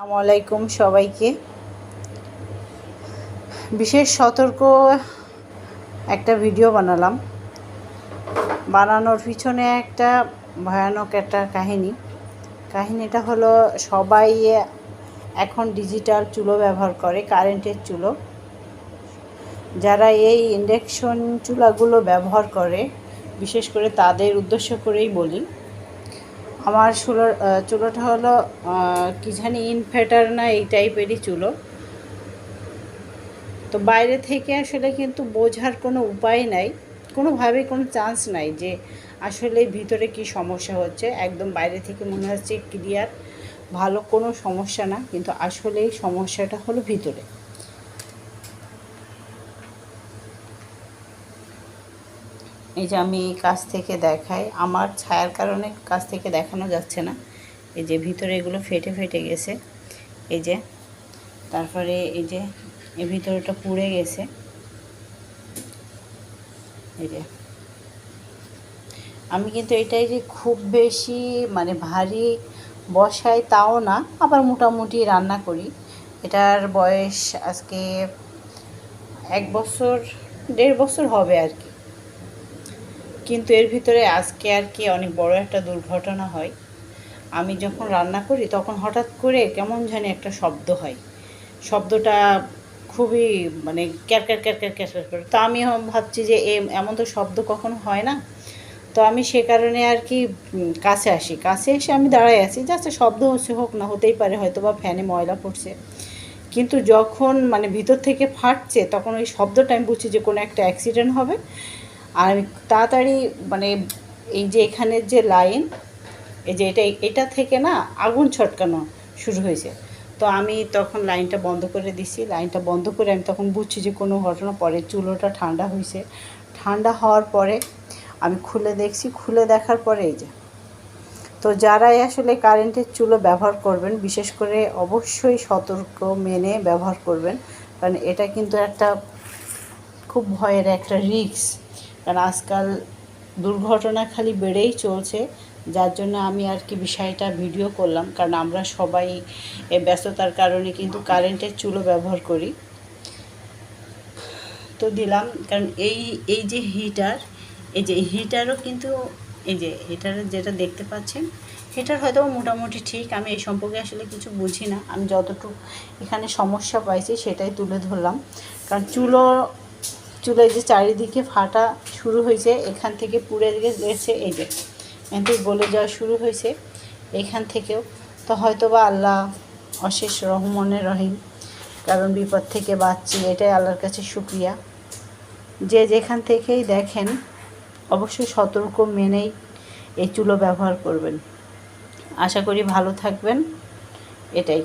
আলাইকুম সবাইকে। বিশেষ সতর্ক একটা ভিডিও বানালাম। বানানোর পিছনে একটা ভয়ানক একটা কাহিনী। কাহিনীটা হলো সবাই এখন ডিজিটাল চুলো ব্যবহার করে, কারেন্টের চুলো। যারা এই ইন্ডাকশন চুলাগুলো ব্যবহার করে, বিশেষ করে তাদের উদ্দেশ্য করেই বলি আমার আহ, চুলোটা হলো কি জানি ইনভার্টার না এই টাইপেরই চুলো। তো বাইরে থেকে আসলে কিন্তু বোঝার কোনো উপায় নাই কোনোভাবেই কোনো চান্স নাই যে আসলে ভিতরে কি সমস্যা হচ্ছে। একদম বাইরে থেকে মনে হচ্ছে ক্লিয়ার ভালো কোনো সমস্যা না কিন্তু আসলেই সমস্যাটা হলো ভিতরে। এই যে আমি কাছ থেকে দেখাই, আমার ছায়ার কারণে কাছ থেকে দেখানো যাচ্ছে না। এই যে ভিতরে এগুলো ফেটে ফেটে গেছে। এই যে, তারপরে এই যে, এর ভিতরেটা পুড়ে গেছে। এই যে, আমি কিন্তু এটাই যে খুব বেশি মানে ভারী বসাই তাও না, আবার মোটামুটি রান্না করি। এটার বয়স আজকে এক বছর, দেড় বছর হবে আর কি। কিন্তু এর ভিতরে আজকে আর কি অনেক বড় একটা দুর্ঘটনা হয়। আমি যখন রান্না করি, তখন হঠাৎ করে কেমন জানি একটা শব্দ হয়। শব্দটা খুবই মানে ক্যার ক্যার ক্যার ক্যার ক্যার করে। তো আমি ভাবছি যে এমন তো শব্দ কখনো হয় না। তো আমি সে কারণে আর কি কাছে আসি। কাছে এসে আমি দাঁড়াই আছি। যাচ্ছে শব্দ হচ্ছে, হোক না হতেই পারে হয়তো বা ফ্যানে ময়লা পড়ছে। কিন্তু যখন মানে ভিতর থেকে ফাটছে, তখন ওই শব্দটা আমি বুঝছি যে কোনো একটা অ্যাক্সিডেন্ট হবে। আর আমি তাড়াতাড়ি মানে এই যে এখানের যে লাইন, এই যে এটা এটা থেকে না আগুন ছটকানো শুরু হয়েছে। তো আমি তখন লাইনটা বন্ধ করে দিছি। লাইনটা বন্ধ করে আমি তখন বুঝছি যে কোনো ঘটনা পরে চুলোটা ঠান্ডা হয়েছে। ঠান্ডা হওয়ার পরে আমি খুলে দেখছি, খুলে দেখার পরে এই যে। তো যারাই আসলে কারেন্টের চুলো ব্যবহার করবেন, বিশেষ করে অবশ্যই সতর্ক মেনে ব্যবহার করবেন, কারণ এটা কিন্তু একটা খুব ভয়ের একটা রিস্ক। কারণ আজকাল দুর্ঘটনা খালি বেড়েই চলছে, যার জন্য আমি আর কি বিষয়টা ভিডিও করলাম। কারণ আমরা সবাই এ ব্যস্ততার কারণে কিন্তু কারেন্টের চুলো ব্যবহার করি। তো দিলাম, কারণ এই এই যে হিটার এই যে হিটারও কিন্তু, এই যে হিটারের যেটা দেখতে পাচ্ছেন হিটার হয়তো মোটামুটি ঠিক, আমি এই সম্পর্কে আসলে কিছু বুঝি না আমি যতটুকু এখানে সমস্যা পাইছি সেটাই তুলে ধরলাম। কারণ চুলো চুলের যে চারিদিকে ফাটা শুরু হয়েছে, এখান থেকে পুড়ে গেছে এই যে। থেকে গলে যাওয়া শুরু হয়েছে এখান থেকেও। তো হয়তো বা আল্লাহ অশেষ রহমনের রহিম, কারণ বিপদ থেকে বাঁচছি, এটাই আল্লাহর কাছে শুক্রিয়া। যে যেখান থেকেই দেখেন, অবশ্যই সতর্ক মেনেই এই চুলো ব্যবহার করবেন। আশা করি ভালো থাকবেন, এটাই।